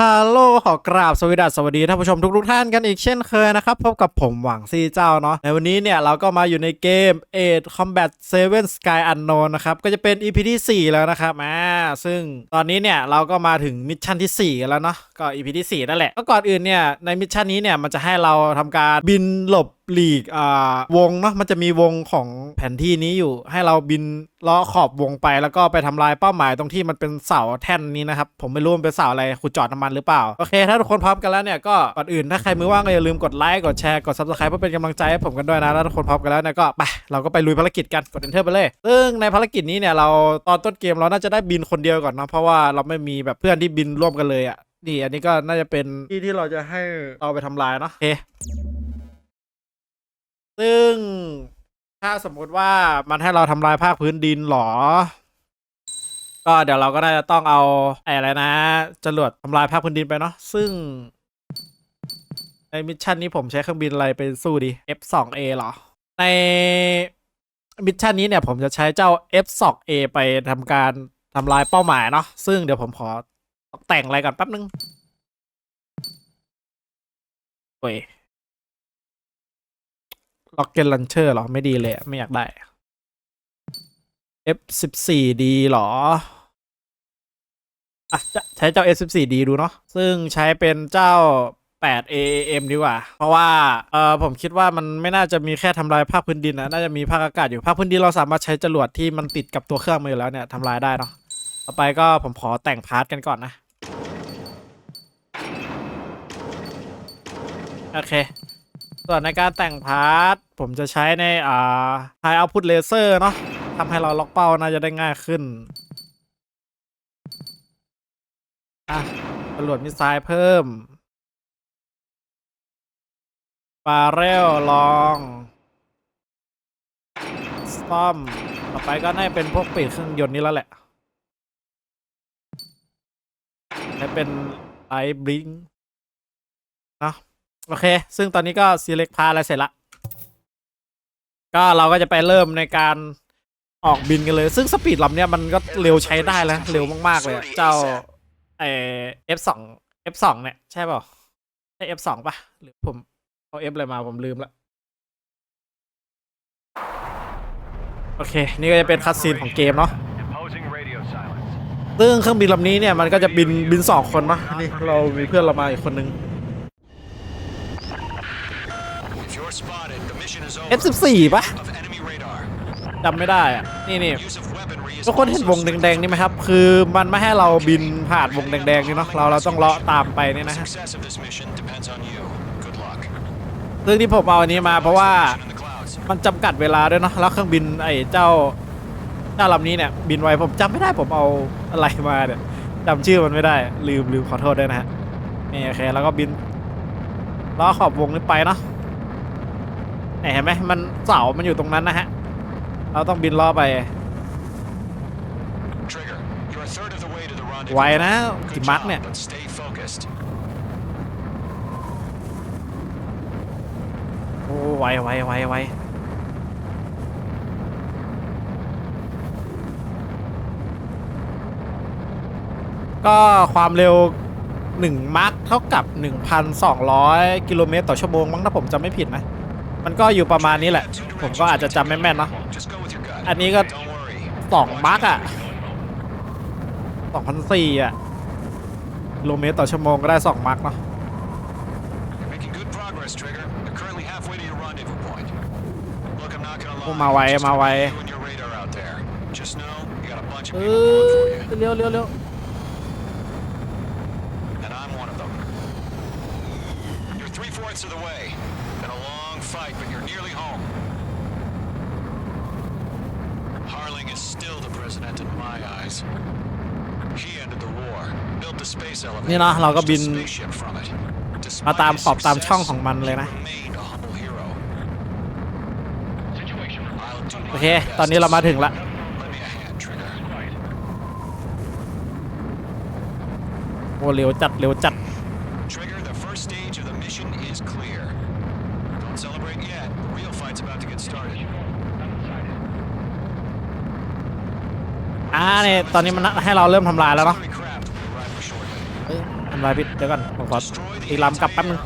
ฮัลโหลขอกราบสวัสดีสวัสดีท่านผู้ชมทุกๆท่านกันอีกเช่นเคยนะครับ พบกับผมหวังซีเจ้าเนาะในวันนี้เนี่ย เราก็มาอยู่ในเกม 8 Combat 7 Sky Unknown นะครับ ก็จะเป็น EP ที่ 4 แล้วนะครับอ่าซึ่งตอนนี้เนี่ย เราก็มาถึงมิชชั่นที่ 4 กันแล้วเนาะก็ EP ที่ 4 นั่นแหละก็ก่อนอื่นเนี่ย ในมิชชั่นนี้เนี่ย มันจะให้เราทำการบินหลบลีกอ่าวงเนาะมันจะมีวงของแผนที่นี้อยู่ ให้เราบินเลาะขอบวงไปแล้วก็ไปทำลายเป้าหมายตรงที่มันเป็นเสาแท่นนี้นะครับ ผมไม่รู้มันเป็นเสาอะไรขุดจอดน้ำมันหรือเปล่า โอเค ถ้าทุกคนพร้อมกันแล้วเนี่ยก็ก่อนอื่นถ้าใครมือว่างก็อย่าลืมกดไลค์กดแชร์กด subscribe เพื่อเป็นกำลังใจให้ผมกันด้วยนะถ้าทุกคนพร้อมกันแล้วเนี่ยก็ไปเราก็ไปลุยภารกิจกันกด enter ไปเลยซึ่งในภารกิจนี้เนี่ยเราตอนต้นเกมเราน่าจะได้บินคนเดียวก่อนเนาะเพราะว่าเราไม่มีแบบเพื่อนที่บินร่วมกันเลยอะนี่อันนี้ก็น่าจะเป็นที่ที่เราจะให้เราไปทำลายเนาะโอเค ซึ่งถ้าสมมุติว่ามันให้เราทำลายภาคพื้นดินหรอ ก็เดี๋ยวเราก็น่าจะต้องเอาไอ้อะไรนะจรวดทำลายภาคพื้นดินไปเนาะซึ่งในมิชชั่นนี้ผมใช้เครื่องบินอะไรไปสู้ดี F2A เหรอ ในมิชชั่นนี้เนี่ยผมจะใช้เจ้า F2A ไปทำการทำลายเป้าหมายเนาะซึ่งเดี๋ยวผมขอแต่งอะไรก่อนแป๊บนึงโอ้ย ล็อกเก็ตลันเชอร์หรอ ไม่ดีเลย ไม่อยากได้ F14D หรอ อะ จะใช้เจ้า F14D ดูเนาะ ซึ่งใช้เป็นเจ้า 8AAM ดีกว่า เพราะว่า เออผมคิดว่ามันไม่น่าจะมีแค่ทำลายภาคพื้นดินนะ น่าจะมีภาคอากาศอยู่ ภาคพื้นดินเราสามารถใช้จรวดที่มันติดกับตัวเครื่องมาอยู่แล้วเนี่ยทำลายได้เนาะ ต่อไปก็ผมขอแต่งพาร์ทกันก่อนนะ โอเค ส่วนในการแต่งพาร์ทผมจะใช้ในอ่า High Output Laser เนาะทำให้เราล็อกเป้าน่าจะได้ง่ายขึ้น อะตรวจมิสไซล์เพิ่มบาเรลลองสตอมต่อไปก็น่าเป็นพวกปีกเครื่องยนต์นี่แล้วแหละใช้เป็นไลท์บลิงเนะ โอเค ซึ่งตอนนี้ก็ select พาอะไรเสร็จละ ก็เราก็จะไปเริ่มในการออกบินกันเลย ซึ่งสปีดลำเนี้ยมันก็เร็วใช้ได้แล้ว เร็วมาก ๆ เลยอะเจ้าไอ F2 F2 เนี่ยใช่เปล่าใช่ F2 ป่ะ หรือผมเอา F อะไรมาผมลืมละ โอเค นี่ก็จะเป็นคัสซีนของเกมเนาะ Imposing radio silence. ซึ่งเครื่องบินลำนี้เนี่ยมันก็จะบินบินสองคนเนาะนี่เรามีเพื่อนเรามาอีกคนนึง If you're spotted, the mission is over. F14 ปะจำไม่ได้อะนี่นี่ทุกคนเห็นวงแดงๆนี่ไหมครับ คือมันไม่ให้เราบินผ่านวงแดงๆนี่เนาะเราเราต้องเลาะตามไปเนี่ยนะฮะซึ่งที่ผมเอาอันนี้มาเพราะว่ามันจำกัดเวลาด้วยเนาะแล้วเครื่องบินไอ้เจ้าเจ้าลำนี้เนี่ยบินไวผมจำไม่ได้ผมเอาอะไรมาเนี่ยจำชื่อมันไม่ได้ลืมลืมขอโทษด้วยนะฮะนี่โอเคแล้วก็บินล้อขอบวงนี้ไปเนาะ เนี่ยเห็นไหมมันเสา มันอยู่ตรงนั้นนะฮะ เราต้องบินล้อไป Trigger, you're a third of the way to the rendezvous. ไวนะ Good กิมัก job, เนี่ย but stay focused. โอ้ไวไวไวไวก็ความเร็ว 1 มาร์คเท่ากับ 1,200 กิโลเมตรต่อชั่วโมงมั้งถ้าผมจำไม่ผิดนะ มันก็อยู่ประมาณนี้แหละ ผมก็อาจจะจำไม่แม่นเนาะ Just go with your gut. อันนี้ก็ Don't worry. 2มาร์คอะ2,400อะกิโลเมตรต่อชั่วโมงก็ได้2มาร์คเนาะ You're making good progress, Trigger. You're currently halfway to your rendezvous point. Look, I'm not gonna โอ้ lie. มาไว Just มาไว you and your radar out there. Just know you got a bunch of เอ people อ pulling for you. เร็วเร็วเร็ว nearly home. Harling is still the president in my eyes. He ended the war, built the space elevator, นี่นะเราก็ launched บิน a spaceship from it. Despite มาตาม his ขอบตาม success, ช่องของมันเลยนะ he remained a humble hero. I'll do my โอเค best ตอนนี้เรามาถึงละ Lend me a hand, Trigger. โอ้เร็วจัดเร็วจัด Trigger, the first stage of the mission is clear. Don't celebrate yet. The real fight's about to get started. อ่า เนี่ตอนนี้มันให้เราเริ่มทำลายแล้วเนาะทำลายพิษเดี๋ยวก่อนผมขอตีลำกลับแป๊บนึง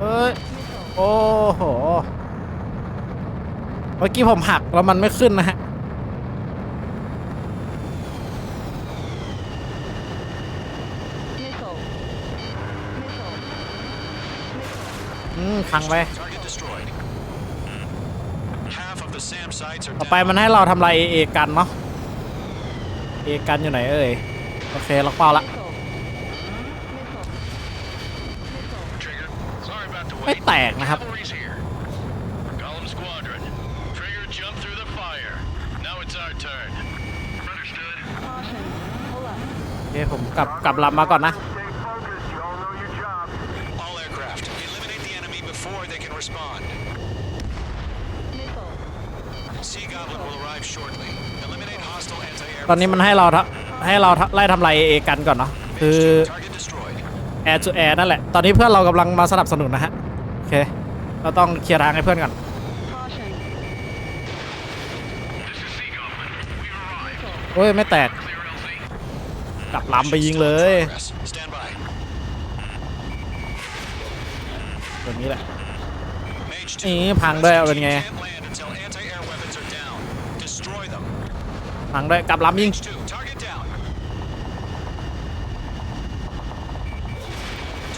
เฮ้ยโอ้โหเมื่อกี้ผมหักแล้วมันไม่ขึ้นนะฮะ Missile. Missile. Missile. อืม พังไป Target destroyed. Half of the SAM sites are ต่อไป down. มันให้เราทำลายเอเอกันเนาะเอกันอยู่ไหนเอ่ย โอเคล็อกเป้าละ Missile. Missile. Missile. Trigger, sorry about the ไม่ wait. แตกนะครับ Cavalry's here. Golem Squadron. Trigger jumped through the fire. Now it's our turn. Understood. Caution. Pull up. โอเคผมกลับกลับลำมาก่อนนะ Stay focused. You all know your job. All aircraft, eliminate the enemy before they can respond. Missile. Sea Goblin will arrive shortly. Eliminate hostile anti-air. ตอนนี้มันให้เราทะให้เราทะไล่ทำลายเอเอกันก่อนเนาะคือแอร์ to แอร์นั่นแหละ ตอนนี้เพื่อนเรากำลังมาสนับสนุนนะฮะ โอเค เราต้องเคลียร์ทางให้เพื่อนก่อน โอ้ย ไม่แตก กลับลำไปยิงเลยแบบนี้แหละนี่พังด้วยเป็นไง Can't land until anti-air weapons are down. Destroy them. พังด้วยกลับลำยิง Mage 2. Target down.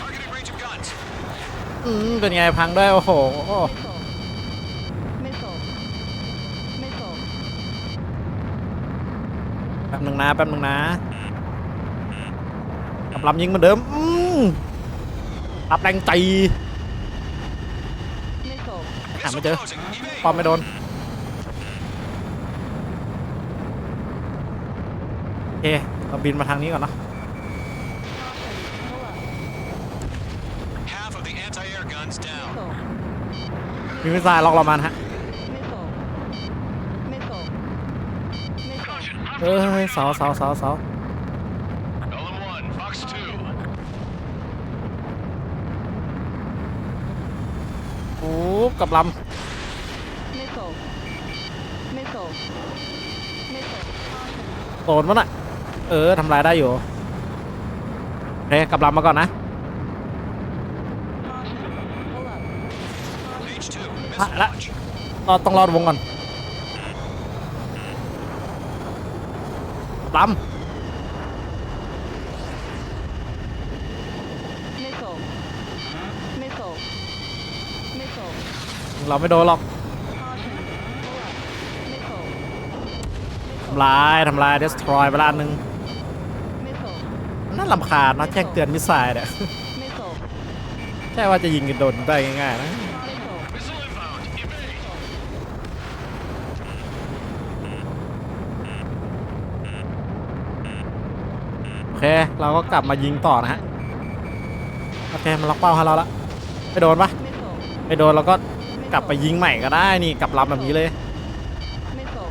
Targeting range of guns. อืมเป็นไงพังด้วยโอ้โห Missile. Missile. Missile. แป๊บหนึ่งนะแป๊บหนึ่งนะกลับลำยิงเหมือนเดิมอืมรับแรงตี Missile. หาไม่ Missile เจอ closing. Evade. ปอมไม่โดน โอ เคเราบินมาทางนี้ก่อนเนาะ Caution. Pull up. Half of the anti-air guns down. Missile. มีมิสไซล์ล็อกเรามันฮะ Missile. Missile. Missile. เออเฮ้ยเสาเสาเสาเสา Golem 1. Fox 2. โอ้กลับล Missile. Missile. Missile. Caution. ำโดนมันอะ เออทำลายได้อยู่โอเคกลับลำมาก่อนนะ Caution. Pull up. Mage 2. Ah, Missile la- launch. เราต้องรอดวงก่อนล Missile. Missile. Missile. ำเราไม่โดนหรอก Caution. Pull up. Missile. ทำลาย ทำลาย destroy ไปละอันหนึง Missile. น่า ลำคาญนะแจ้งเตือนมิสไซล์เนี่ยแค่ว่าจะยิงกันโดนได้ง่ายๆนะโอเค เราก็กลับมายิงต่อนะฮะ โอเค มันล็อกเป้าให้เราละไม่โดนปะไม่โดนเราก็กลับไปยิงใหม่ก็ได้นี่กลับลำแบบนี้เลย Missile. Missile.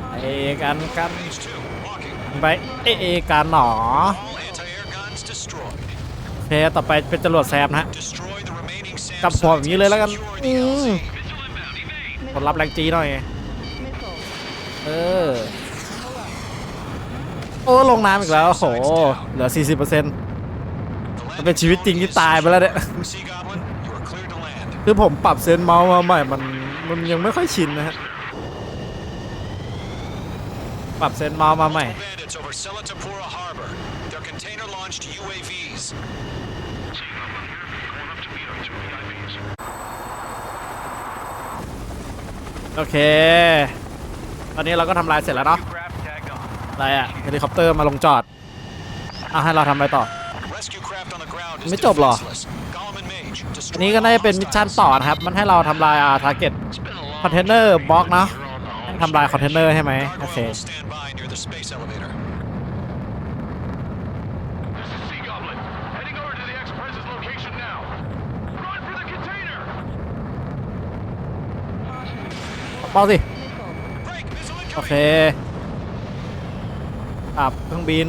Caution. เอกันกันไปเอเอกันหนอ All anti-air guns destroyed. โอเคต่อไปเป็นจรวดแซมนะฮะกับหัวอย่างนี้เลยแล้วกันผลลัพธ์แรงจีหน่อยเออโอ้ลงน้ำอีกแล้วโอ้โหเหลือ 40%มันเป็นชีวิตจริงที่ตายไปแล้วเนี่ยคือผมปรับเซนส์เมาส์มาใหม่มันมันยังไม่ค่อยชินนะฮะ ปรับเซนส์เมาส์มาใหม่ Bandits over Selatapura Harbor. They're container-launched UAVs. โอเค ตอนนี้เราก็ทำลายเสร็จแล้วเนาะ อะไรอะเฮลิคอปเตอร์มาลงจอดเอาให้เราทำอะไรต่อ Rescue craft on the ground is ไม่จบเหรอ defenseless. Golem and Mage, อัน destroy นี้ก็น่าจะเป็นมิชชั่นต่อนะครับ มันให้เราทำลายอ่าทาร์เก็ตคอนเทนเนอร์บล็อกเนาะให้ ทำลายคอนเทนเนอร์ใช่ไหม Cargo โอเค will stand by near the space elevator. This is Sea Goblin. Heading over to the Express's location now. Run for the container! Caution. เป้าสิ Missile. Break! Missile โอเคขับเครื่องบิน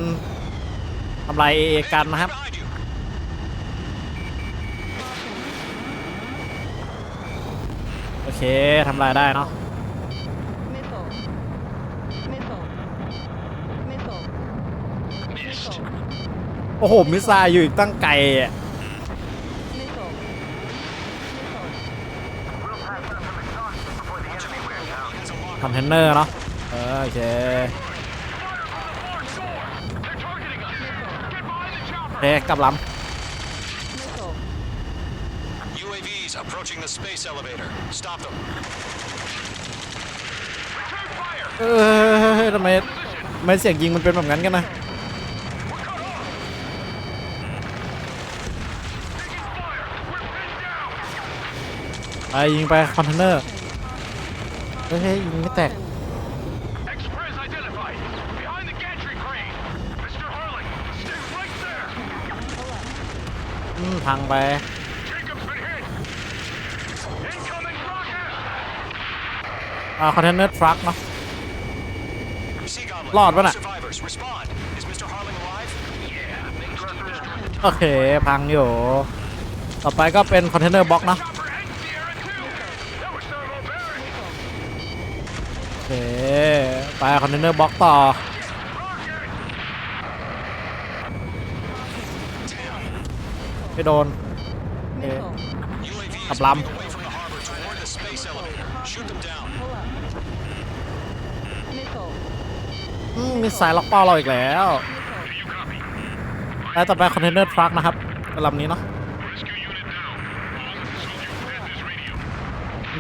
ทำลายเอกันนะครับ Behind you. โอเคทำลายได้เนาะ Missile. Missile. Missile. Missed. Missile. โอ้โห มิสไซล์อยู่อีกตั้งไกลอะ Missile. Missile. We'll pass out some exhaust before the enemy wears out. คอนเทนเนอร์เนาะเออโอเค They're targeting us. Get behind the โอ chopper. เคกลับล Missile. UAVs approaching the space elevator. Stop them. Return fire. ำเออทำไมทำไมเสียงยิงมันเป็นแบบนั้นกันนะ Taking fire. We're pinned down. ไปยิงไปคอนเทนเนอร์เฮ้ยยิงไม่แตก Express identified. Behind the gantry crane. Mr. Harling, stay right there. อืมพังไป Jacob's been hit. Incoming rocket. อ่าคอนเทนเนอร์ทรัคเนาะ Sea Goblin. Lord, all what up? Survivors, respond. Is Mr. Harling alive? Yeah. Main team destroyed. โอเค พังอยู่ ต่อไปก็เป็นคอนเทนเนอร์บล็อกเนาะ Chopper ค ไปคอนเทนเนอร์บล็อกต่อ ไม่โดนขับลำมีสายล็อกเป้าเราอีกแล้วแล้วต่อไปคอนเทนเนอร์ทรัคนะครับลำนี้เนาะ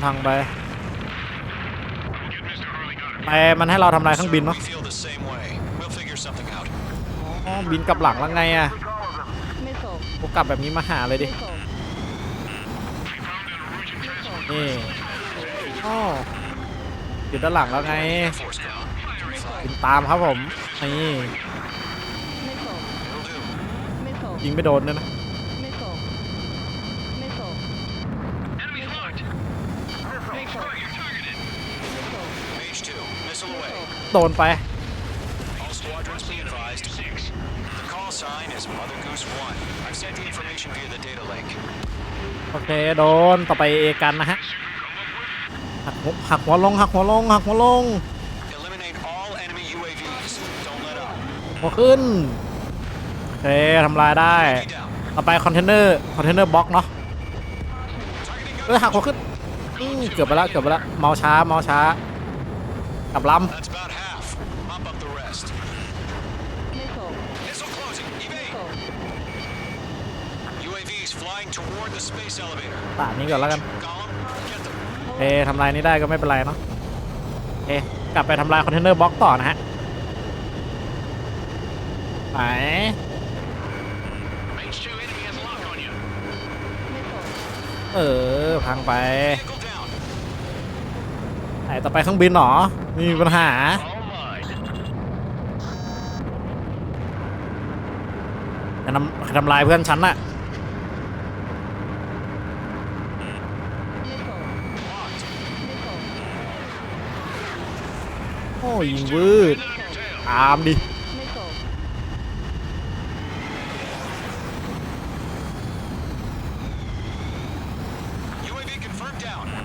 ทางไป We'll get Mr. Harling out of ไปมันให้เราทำลายเครื่องบินเนาะ We feel the same way. We'll figure something out. อ๋อบินกลับหลังแล้วไงอะ Take all of them. Missile. กูกลับแบบนี้มาหาเลยดิ Missile. We found an emergent transport. นี่อ๋ออยู่ด้านหลังแล้วไง Force ground. Firing. บินตามครับผม นี่ Missile. Will do. Missile. ยิงไม่โดนด้วยนะ Missile. Missile. Enemy marked. Make sure you're targeted. Missile. Mage 2. Missile away. Missile. โดนไป All squadrons be advised. Six. The call sign is Mother Goose 1. I've sent the information via the data link. โอเค โดน ต่อไปเอกันนะฮะ หักหัวหักหัวลง หักหัวลง หักหัวลง Eliminate all enemy UAVs. Don't let up. หัวขึ้น โอเคทำลายได้ Be down. ต่อไปคอนเทนเนอร์ คอนเทนเนอร์บล็อกเนาะ Targeting เอ้ยหักหัวขึ้นอืมเกือบไปแล้วเกือบไปแล้วเมาช้าเมาช้ากลับล That's about half. Mop up the rest. Missile. Missile closing. Evade. Missile. UAVs flying toward the space elevator. ำป่านนี้ก่อนแล้วกัน Column, get them. เอทำลายนี้ได้ก็ไม่เป็นไรเนาะเอกลับไปทำลายคอนเทนเนอร์บล็อกต่อนะฮะไหน Mage 2 enemy has lock on you. Missile. เออ พังไป Vehicle down. ไหนต่อไปเครื่องบินเหรอไมมีปัญหา All mine. จะ ทำลายเพื่อนฉันน่ะโอ้ยิงวืดอามดิ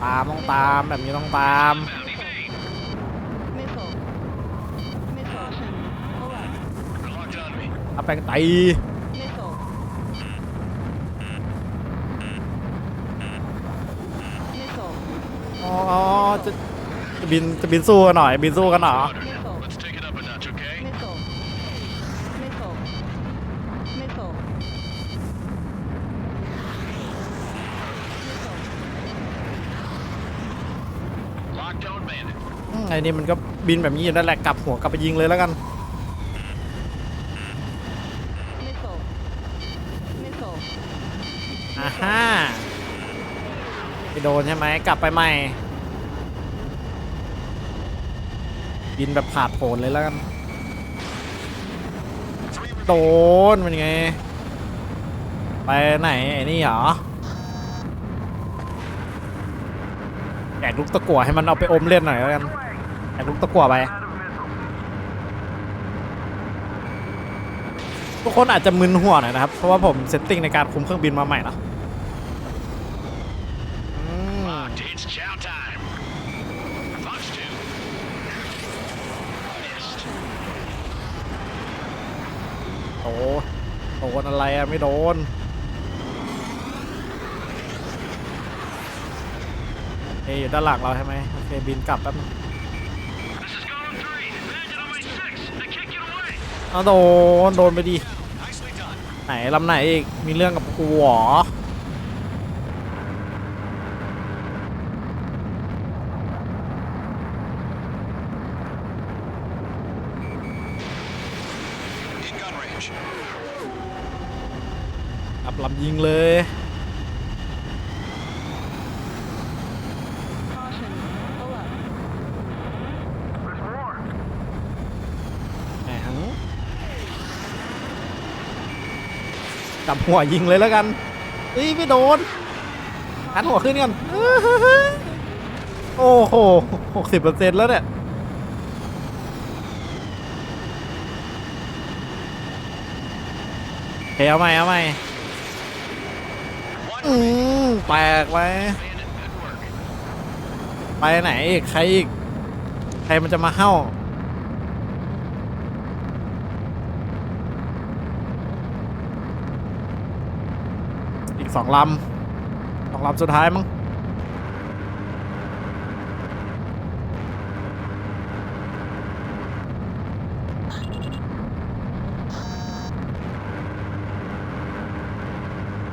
ตามต้องตามแบบนี้ต้องตามเอาแปลงไต Missile. Missile. อ๋อ จะจะบินจะบินสู้กันหน่อย บินสู้กันเหรอ Missile. Let's take it up a notch, okay? Missile. Missile. Missile. Missile. Lockdown bandit. อืมไอ้นี่มันก็บินแบบนี้อยู่นั่นแหละกลับหัวกลับไปยิงเลยแล้วกัน Missile. Missile. อ่าฮ่าไปโดนใช่ไหมกลับไปใหม่ บินแบบผาดโผนเลยแล้วกัน โดนเป็นไง ไปไหนไอ้นี่เหรอแจกลูกตะกั่วให้มันเอาไปอมเล่นหน่อยแล้วกันไปไอ้ลูกตะกั่วไป ทุกคนอาจจะมึนหัวหน่อยนะครับ เพราะว่าผมเซตติ้งในการคุมเครื่องบินมาใหม่เนาะอืม Locked. It's chow time. Fox 2. Missed. โอ้โดน อะไรอะไม่โดน เอ้ยอยู่ด้านหลังเราใช่ไหมโอเคบินกลับแป๊บนึงเอาโดน โดนไปดีไหนลำไหนอีก มีเรื่องกับกูหรอ In gun range. ก ลำยิงเลย จับหัวยิงเลยแล้วกันอ้ยไม่โดนหันหัวขึ้นกันโอ้โหหกสิบเปอร์เซ็นต์แล้วเนี่ยเฮ้ยเอาใหม่เอาใหม่ อืมแตกไปไปไหนอีกใครอีก ใครมันจะมาเข้าอีกสองลำสองลำสุดท้ายมั้ง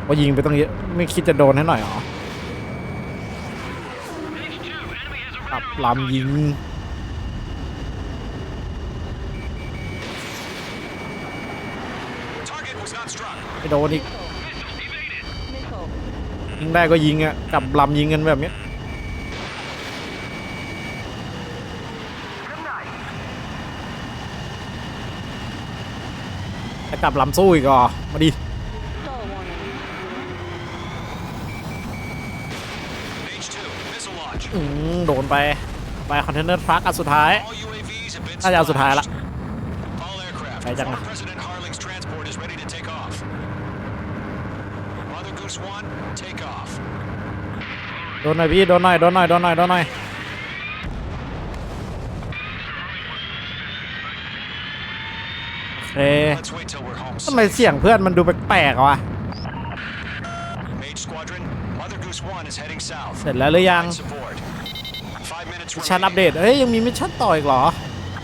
ว่ายิงไปต้องเยอะไม่คิดจะโดนให้หน่อยเหรอ Page 2. Enemy has a กลับ radar lock on ลำยิง you. Target was not struck. ไม่โดนอีก Missile evaded. Missile. ยิงได้ก็ยิงอะกลับลำยิงกันแบบเนี้ย Good night. จะกลับลำสู้อีกเหรอมาดิ อืมโดนไป ไปคอนเทนเนอร์ทรัคอันสุดท้าย All UAVs have been น่าจะเอาสุดท้ายละ splashed. All aircraft. Phải chăng Former nào? President Harling's transport is ready to take off. Mother Goose 1, take off. โดนหน่อยพี่โดนหน่อยโดนหน่อยโดนหน่อยโดนหน่อยโอเค Let's wait till we're home. ทำไมเสียงเพื่อนมันดูแปลกๆวะ Mage Squadron, Mother Goose 1 is heading south. เสร็จแล้วหรือยัง Provide support. Five minutes มิชชั่นอัปเดตเอ้ย ยังมีมิชชั่นต่ออีกเหรอ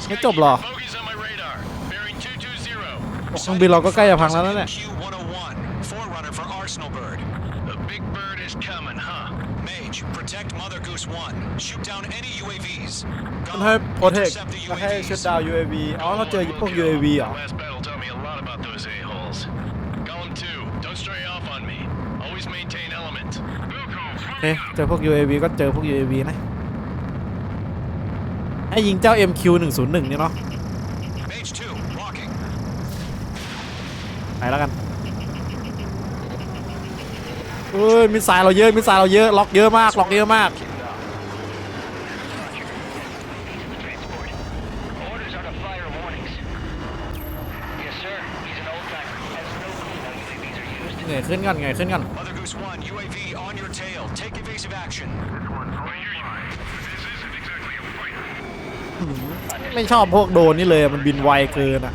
ไม่จบเหรอ Bogies on my radar. Bearing 220. โอ้เครื่องบินเราก็ใกล้จะพังแล้วนะเนี่ย Q101, forerunner for Arsenal Bird. The big bird is coming, huh? Mage, protect Mother Goose 1. Shoot down any UAVs. มันให้โปรเทค Intercept the มันให้ UAVs. ชุดดาว UAV อ๋อเราเจอพวก UAV เหรอ โอเคเจอพวก UAV ก็เจอพวก UAV นะให้ยิงเจ้า MQ101 นี่เนาะ Mage 2, walking. ไปแล้วกันเอ้ยมิสไซล์เราเยอะมิสไซล์เราเยอะล็อกเยอะมากล็อกเยอะมาก Transport. Orders are to fire warnings. Yes, sir. He's an old timer. Has no clue how UAVs are used. เหนื่อยขึ้นก่อนเหนื่อยขึ้นก่อน Mother Goose 1, UAV on your tail. Take evasive action. This one's going fine. This isn't exactly a fight. ไม่ชอบพวกโดรนนี่เลยอะมันบินไวเกินอะ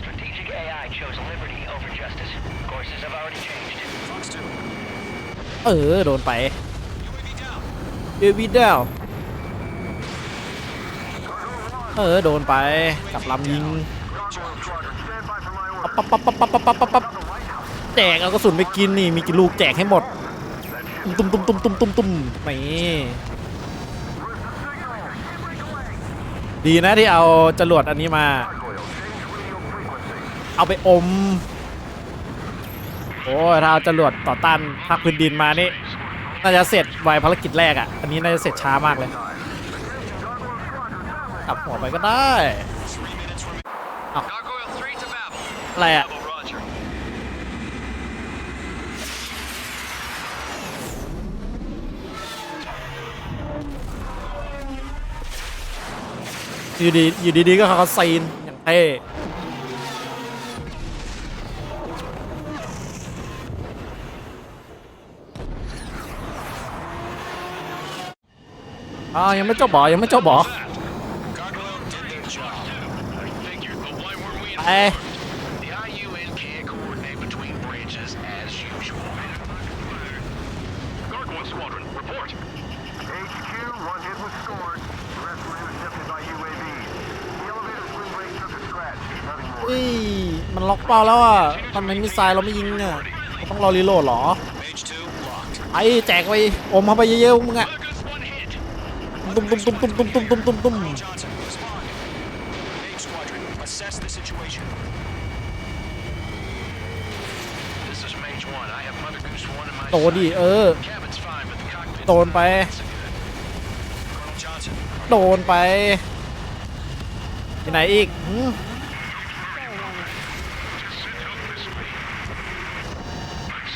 Strategic AI chose liberty over justice. Courses have already changed. Fox 2, เออ โดนไป UAV down. UAV ดาวเออ โดนไปกับลำยิง Gargoyle Squadron, stand by for my ปั๊บ orders. ปั๊บปั๊บปั๊บปั๊บปั๊บปั๊บปั๊บ The lighthouse. แจกเอากระสุนไปกินนี่มีกี่ลูกแจกให้หมด ตุ้มตุ้มตุ้มตุ้มตุ้มตุ้มนี่ ดีนะที่เอาจรวดอันนี้มา เอาไปอม โอ้ถ้าเอาจรวดต่อต้านภาคพื้นดินมานี่น่าจะเสร็จไวภารกิจแรกอะ อันนี้น่าจะเสร็จช้ามากเลยกลับหัวไปก็ได้อะไรอะ อยู่ดีอยู่ดีๆก็เขาซีนอย่างเท่อ้าวยังไม่จบบ่ยังไม่จบบ่ Gargoyle did their job. I figured, but why weren't we ไป The IUN can't coordinate between branches as usual. Gargoyle Squadron, report. HQ, one hit was scored. The rest were intercepted by UAV. The elevator's wind break took a scratch. Nothing more. อุ้ยันล็อกเป้าแล้วอะทำไมมิสไซล์เราไม่ยิงอะต้องรอรีโหลดหรอ ไอ้แจกไปอมเข้าไปเยอะๆมึงอะตุ้มตุ้มตุ้มตุ้มตุ้มตุ้มตุ้มตุ้มตุ้มโตดิเออ โดนไป โดนไปที่ไหนอีกหืม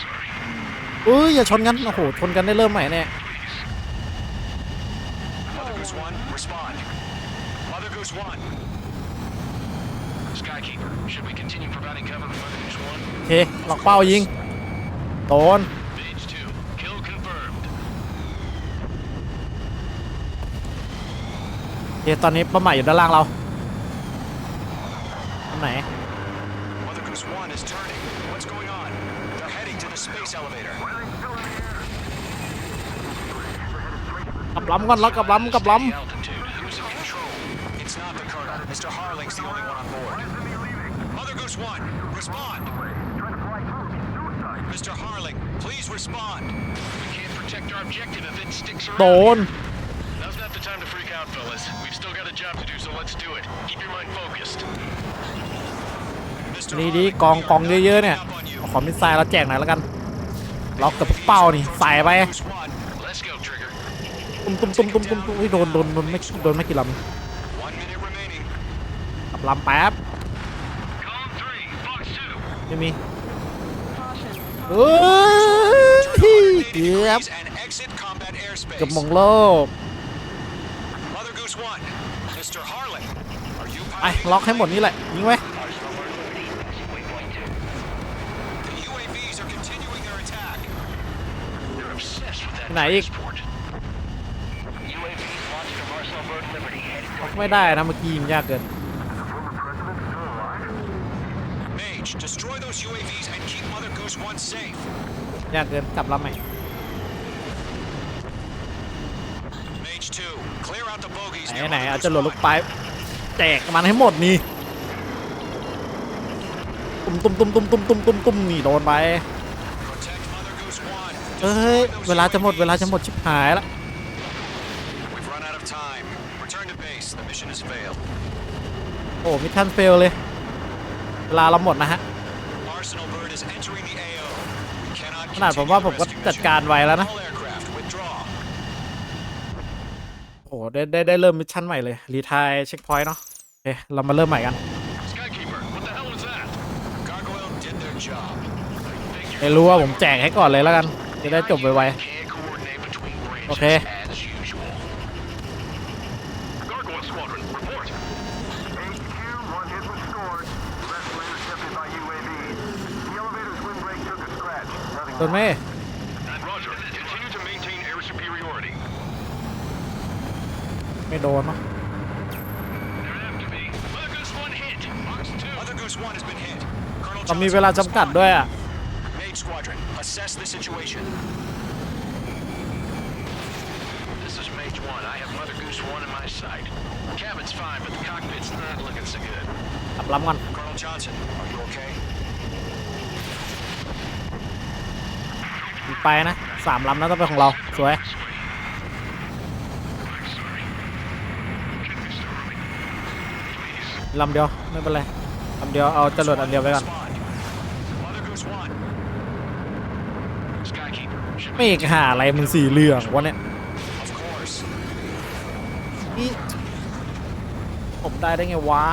Star warning. เอ้ยอย่าชนกันโอ้โหชนกันได้เริ่มใหม่แน่ Mother Goose 1, respond. Mother Goose 1. Skykeeper, should we continue providing cover for Mother Goose 1? โอเคหลอกเป้ายิงโดน Mage 2, kill confirmed. โอเคตอนนี้ป้าใหม่อยู่ด้านล่างเราตรงไหน Mother Goose 1 is turning. What's going on? They're heading to the space elevator. กลับล้ำก่อนแล้วกลับล้ำกลับล้ The altitude. Who's in control? It's not the Colonel. Mr. Harling's the only one on board. Mother Goose 1, respond. Mr. Harling, please respond. We can't protect our objective if it sticks ำโด around. น Now's not the time to freak out, fellas. We've still got a job to do, so let's do it. Keep your mind focused. Mr. ดีดี Harling, กอง we are กองเยอะๆ coming เนี่ย up on you. ขอมิสไซล์เราแจกหน่อยแล้วกัน ล็อกกับเป้านี่ ใส่ไป Goose 1, Let's go, Trigger. ตุ้มตุ้มตุ้มตุ้มตุ้มตุ้มโดนโดนโดนไม่โดนไม่กี่ลำขับลำแป๊บไม่มีเฮ้ยเกือบเกือบมองโลกไปล็อกให้หมดนี่แหละยิงไว้ไหนอีก ไม่ได้นะเมื่อกี้ยิงยากเกิน Mage, destroy those UAVs and keep Mother Goose 1 safe. ยากเกินกลับลำใหม่ Mage 2, clear out the bogies ไหน near ไหน Mother เอา Goose จะหล่นลูก 1. ไปแจกมันให้หมดนี่ตุ้มตุ้มตุ้มตุ้มตุ้มตุ้มตุ้มตุ้มนี่โดนไป Protect Mother Goose 1. เอ้ย Destroy those เวลาจะหมด UAVs. เวลาจะหมดชิบหายละ We've run out of time. Return to base. The mission has failed. โอ้มิทันเฟลเลย เวลาเราหมดนะฮะ Arsenal Bird is entering the AO. We cannot ขนาดผมว่าผมก็ continue the จัด rescue การ mission. ไว้แล้วนะ All aircraft, withdraw. โอ้ได้ได้ได้เริ่มมิชชั่นใหม่เลย รีทายเช็คพอยต์เนาะโอเคเรามาเริ่มใหม่กัน Skykeeper, what the hell was that? Gargoyle did their job. ไม่รู้ว่าผมแจกให้ก่อนเลยแล้วกัน จะได้จบไว Can't coordinate between branches Okay. นไหมไม่โดนมั้งมันมีเวลาจำกัดด้วยอะรับล้ำกัน ไปนะสามลำนะต้องเป็นของเรา สวย ลำเดียว ไม่เป็นไร ลำเดียว เอาจรวดอันเดียวไปก่อน ไม่หาอะไรมึงสีเหลืองวะเนี่ยนี่ผมได้ได้ไงวะ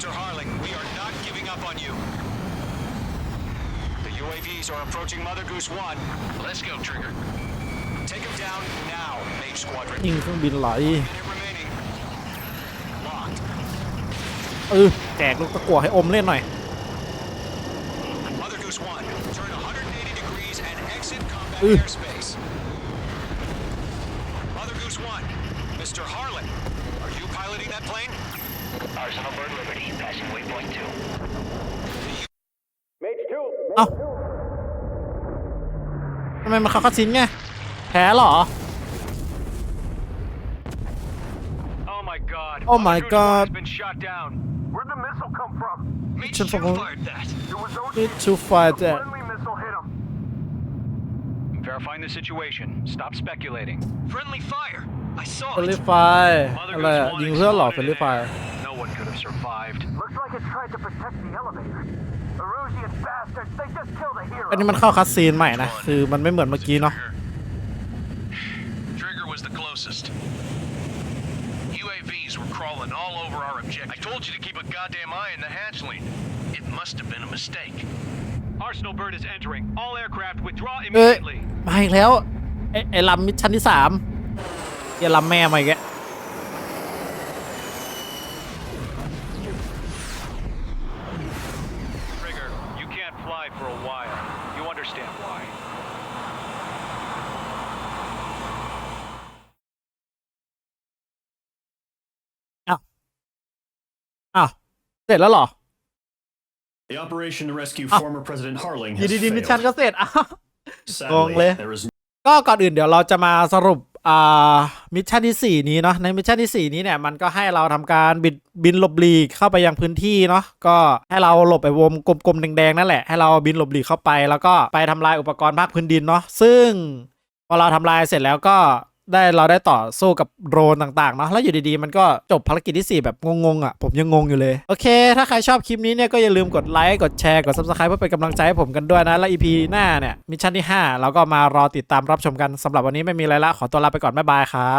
Mr. Harling, we are not giving up on you. The UAVs are approaching Mother Goose 1. Let's go, Trigger. Take them down now, Mage Squadron. ยิงเครื่องบินไหล Minute remaining. Locked. เออแจกลูกตะกั่วให้อมเล่นหน่อย Mother Goose 1, turn 180 degrees and exit combat Ugh. airspace. Mother Goose 1, Mr. Harlan, are you piloting that plane? Arsenal Bird Liberty, passing waypoint 2. Mage 2. เอ้า ทำไมมันเข้าคัดซินไง แพ้เหรอ Oh my god. Oh my Mother Goose God. has been shot down. Where'd the missile come from? Mage Should've 2 fucking- fired that. It was those Need to fight A that. friendly missile hit him. Verifying the situation. Stop speculating. Friendly fire. I saw เฟลิ it. ฟายอะไรอะยิงเพื่อนเหรอเฟลิฟาย No one could have survived. Looks like it tried to protect the elevator. อันนี้มันเข้าคัดซีนใหม่นะ คือมันไม่เหมือนเมื่อกี้เนาะ Trigger was the closest. UAVs were crawling all over our objective. I told you to keep a goddamn eye in the hatchling. It must have been a mistake. Arsenal Bird is entering. All aircraft withdraw เอ้ย immediately. มาอีกแล้วไอ้ไอ้ลำมิชชั่นที่สามเหี้ยลำแม่มาอีกแล้ว you can't fly for a while. You understand why. อ้าวเสร็จแล้วเหรอ The operation to rescue Ah. former President Harling อยู่ has ดีๆมิชชั่น failed. ก็เสร็จอ้าว Sadly, Gong leh. there is ก็ก่อนอื่นเดี๋ยวเราจะมาสรุปอ่า มิชชั่นที่ 4 นี้เนาะในมิชชั่นที่ 4 นี้เนี่ยมันก็ให้เราทำการบินบินหลบหลีกเข้าไปยังพื้นที่เนาะก็ให้เราหลบไปวงกลมๆแดงๆนั่นแหละให้เราบินหลบหลีกเข้าไป แล้วก็ไปทำลายอุปกรณ์ภาคพื้นดินเนาะซึ่งพอเราทำลายเสร็จแล้วก็ ได้เราได้ต่อสู้กับโดรนต่างๆเนาะแล้วอยู่ดีๆ มันก็จบภารกิจที่ 4 แบบงงๆอะผมยังงงอยู่เลย โอเค ถ้าใครชอบคลิปนี้เนี่ยก็อย่าลืมกดไลค์กดแชร์กด subscribe เพื่อเป็นกำลังใจให้ผมกันด้วยนะ และ EP หน้าเนี่ยมิชชั่นที่ 5 เราก็มารอติดตามรับชมกันสำหรับวันนี้ไม่มีอะไรละขอตัวลาไปก่อนบ๊ายบายครับ